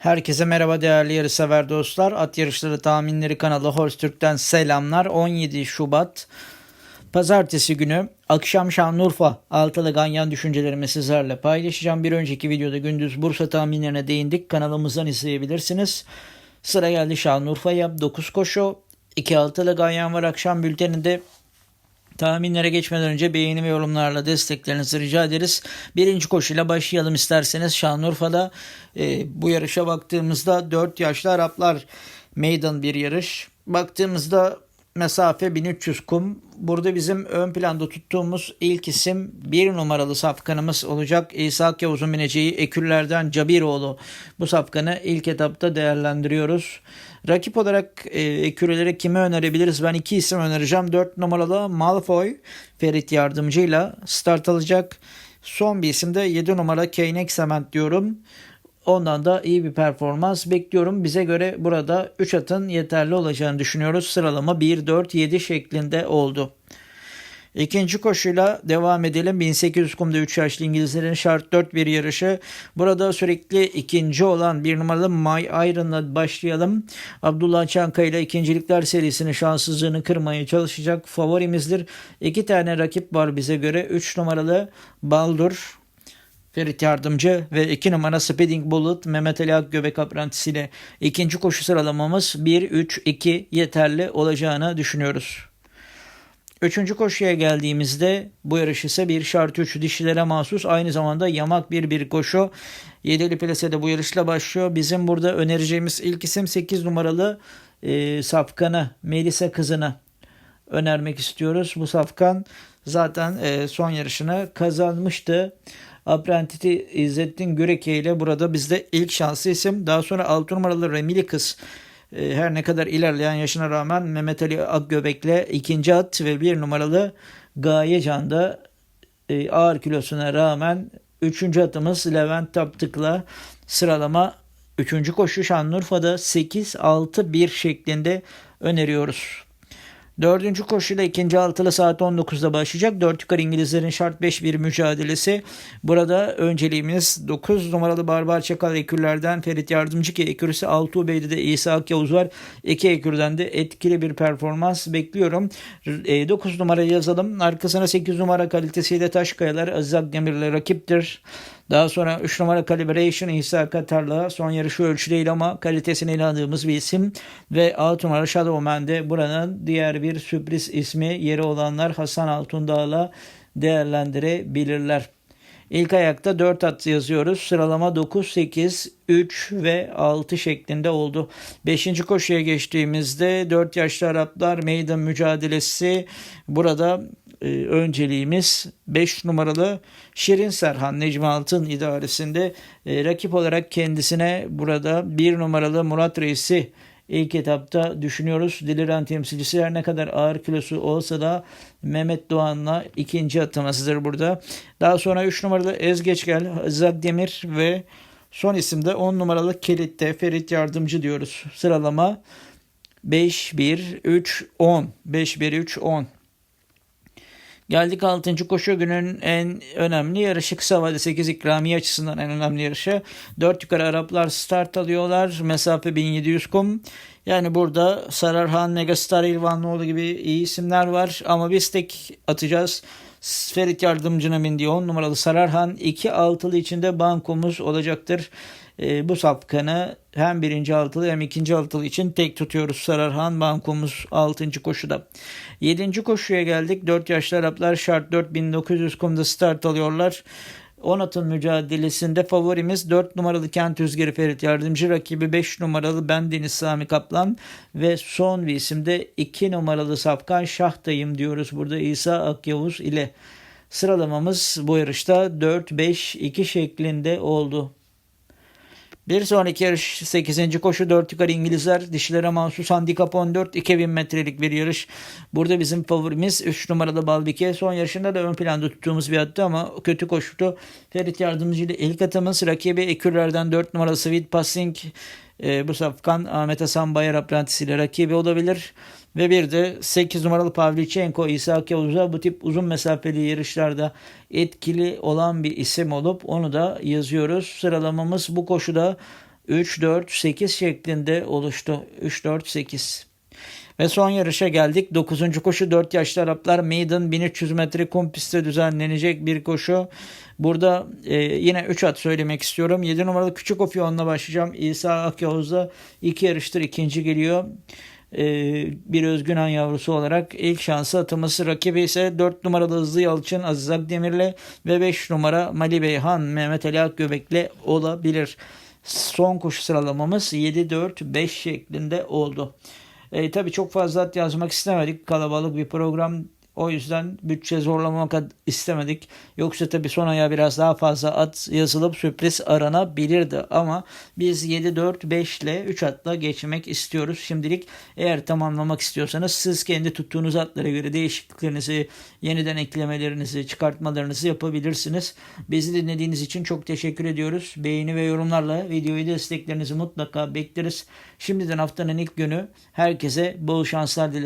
Herkese merhaba değerli yarışsever dostlar. At Yarışları Tahminleri kanalı Horse Türk'ten selamlar. 17 Şubat Pazartesi günü akşam Şanlıurfa altılı ganyan düşüncelerimi sizlerle paylaşacağım. Bir önceki videoda gündüz Bursa tahminlerine değindik. Kanalımızdan izleyebilirsiniz. Sıra geldi Şanlıurfa'ya. 9 koşu 2 altılı ganyan var akşam bülteninde. Tahminlere geçmeden önce beğeni ve yorumlarla desteklerinizi rica ederiz. Birinci koşuyla başlayalım isterseniz. Şanlıurfa'da e, bu yarışa baktığımızda 4 yaşlı Araplar meydan bir yarış. Baktığımızda mesafe 1300 kum. Burada bizim ön planda tuttuğumuz ilk isim bir numaralı safkanımız olacak. İshak Yavuz'un bineceği Eküllerden Cabiroğlu. Bu safkanı ilk etapta değerlendiriyoruz. Rakip olarak e, Ekürelere kimi önerebiliriz? Ben iki isim önereceğim. 4 numaralı Malfoy Ferit yardımcıyla start alacak. Son bir isim de 7 numara Keynek Sement diyorum. Ondan da iyi bir performans bekliyorum. Bize göre burada 3 atın yeterli olacağını düşünüyoruz. Sıralama 1-4-7 şeklinde oldu. İkinci koşuyla devam edelim. 1800 kumda 3 yaşlı İngilizlerin şart 4 bir yarışı. Burada sürekli ikinci olan bir numaralı My Iron'la başlayalım. Abdullah Çanka ile ikincilikler serisinin şanssızlığını kırmaya çalışacak favorimizdir. İki tane rakip var bize göre. 3 numaralı Baldur Ferit Yardımcı ve 2 numara Speeding Bullet Mehmet Ali Akgöbek aprentisiyle ikinci koşu sıralamamız 1-3-2 yeterli olacağını düşünüyoruz. Üçüncü koşuya geldiğimizde bu yarış ise bir şart 3 dişilere mahsus aynı zamanda yamak bir bir koşu. Yedili plasede bu yarışla başlıyor. Bizim burada önereceğimiz ilk isim 8 numaralı e, Safkan'ı Melisa kızını önermek istiyoruz. Bu Safkan zaten e, son yarışını kazanmıştı. Aprentiti İzzettin Güreke ile burada bizde ilk şanslı isim. Daha sonra 6 numaralı Remili e, her ne kadar ilerleyen yaşına rağmen Mehmet Ali Akgöbek'le ikinci at ve bir numaralı Gaye Can'da e, ağır kilosuna rağmen üçüncü atımız Levent Taptık'la sıralama üçüncü koşu Şanlıurfa'da 8-6-1 şeklinde öneriyoruz. Dördüncü koşuyla ikinci altılı saat 19'da başlayacak. Dört yukarı İngilizlerin şart 5-1 mücadelesi. Burada önceliğimiz 9 numaralı Barbar Çakal ekürlerden Ferit Yardımcı ki ekürüsü 6 Ubeyde de İsa Akyavuz var. İki ekürden de etkili bir performans bekliyorum. 9 e, numara yazalım. Arkasına 8 numara kalitesiyle Taşkayalar Aziz Akdemir'le rakiptir. Daha sonra 3 numara Calibration İsa Katar'la son yarışı ölçü değil ama kalitesine inandığımız bir isim. Ve 6 numara Shadowman'de buranın diğer bir sürpriz ismi yeri olanlar Hasan Altundağ'la değerlendirebilirler. İlk ayakta 4 at yazıyoruz. Sıralama 9, 8, 3 ve 6 şeklinde oldu. 5. koşuya geçtiğimizde 4 yaşlı Araplar meydan mücadelesi. Burada e, önceliğimiz 5 numaralı Şirin Serhan Necmi Altın idaresinde e, rakip olarak kendisine burada 1 numaralı Murat Reis'i ilk etapta düşünüyoruz. Diliren temsilcisi her ne kadar ağır kilosu olsa da Mehmet Doğan'la ikinci atamasıdır burada. Daha sonra 3 numaralı Ezgeçgel, Demir ve son isimde 10 numaralı Kilit'te Ferit Yardımcı diyoruz. Sıralama 5, 1, 3, 10. 5, 1, 3, 10. Geldik 6. koşu günün en önemli yarışı kısa vade 8 ikramiye açısından en önemli yarışı. 4 yukarı Araplar start alıyorlar. Mesafe 1700 kum. Yani burada Sararhan, Megastar, İlvanlıoğlu gibi iyi isimler var. Ama biz tek atacağız. Ferit Yardımcı'nın bindiği 10 numaralı Sararhan 2 altılı içinde bankomuz olacaktır. E, bu sapkanı hem birinci altılı hem ikinci altılı için tek tutuyoruz Sararhan bankomuz 6. koşuda. 7. koşuya geldik. 4 yaşlı Araplar şart 4900 kumda start alıyorlar. 10 atın mücadelesinde favorimiz 4 numaralı Kent Rüzgarı Ferit Yardımcı rakibi 5 numaralı Ben Deniz Sami Kaplan ve son bir isimde 2 numaralı Safkan Şahtayım diyoruz burada İsa Akyavuz ile. Sıralamamız bu yarışta 4-5-2 şeklinde oldu. Bir sonraki yarış 8. koşu 4 yukarı İngilizler dişilere mahsus handikap 14 2000 metrelik bir yarış. Burada bizim favorimiz 3 numaralı Balbike. Son yarışında da ön planda tuttuğumuz bir attı ama kötü koştu. Ferit Yardımcı ile ilk atımız rakibi Ekürler'den 4 numaralı Sweet Passing. E, bu safkan Ahmet Hasan Bayar aprentisiyle rakibi olabilir. Ve bir de 8 numaralı Pavlichenko İsa Yavuz'a bu tip uzun mesafeli yarışlarda etkili olan bir isim olup onu da yazıyoruz. Sıralamamız bu koşuda 3-4-8 şeklinde oluştu. 3-4-8. Ve son yarışa geldik. 9. koşu 4 yaşlı Araplar Maiden 1300 metre kum pistte düzenlenecek bir koşu. Burada e, yine 3 at söylemek istiyorum. 7 numaralı Küçük Ofyon'la başlayacağım. İsa Akyavuz'da 2 yarıştır ikinci geliyor. E, bir özgünen yavrusu olarak ilk şansı atılması rakibi ise 4 numaralı Hızlı Yalçın Aziz Akdemir'le ve 5 numara Mali Beyhan Mehmet Ali Akgöbek'le olabilir. Son koşu sıralamamız 7-4-5 şeklinde oldu. E, tabii çok fazla at yazmak istemedik. Kalabalık bir program. O yüzden bütçe zorlamamak ad- istemedik. Yoksa tabii son aya biraz daha fazla at yazılıp sürpriz aranabilirdi. Ama biz 7-4-5 ile 3 atla geçmek istiyoruz. Şimdilik eğer tamamlamak istiyorsanız siz kendi tuttuğunuz atlara göre değişikliklerinizi, yeniden eklemelerinizi, çıkartmalarınızı yapabilirsiniz. Bizi dinlediğiniz için çok teşekkür ediyoruz. Beğeni ve yorumlarla videoyu desteklerinizi mutlaka bekleriz. Şimdiden haftanın ilk günü herkese bol şanslar dilerim.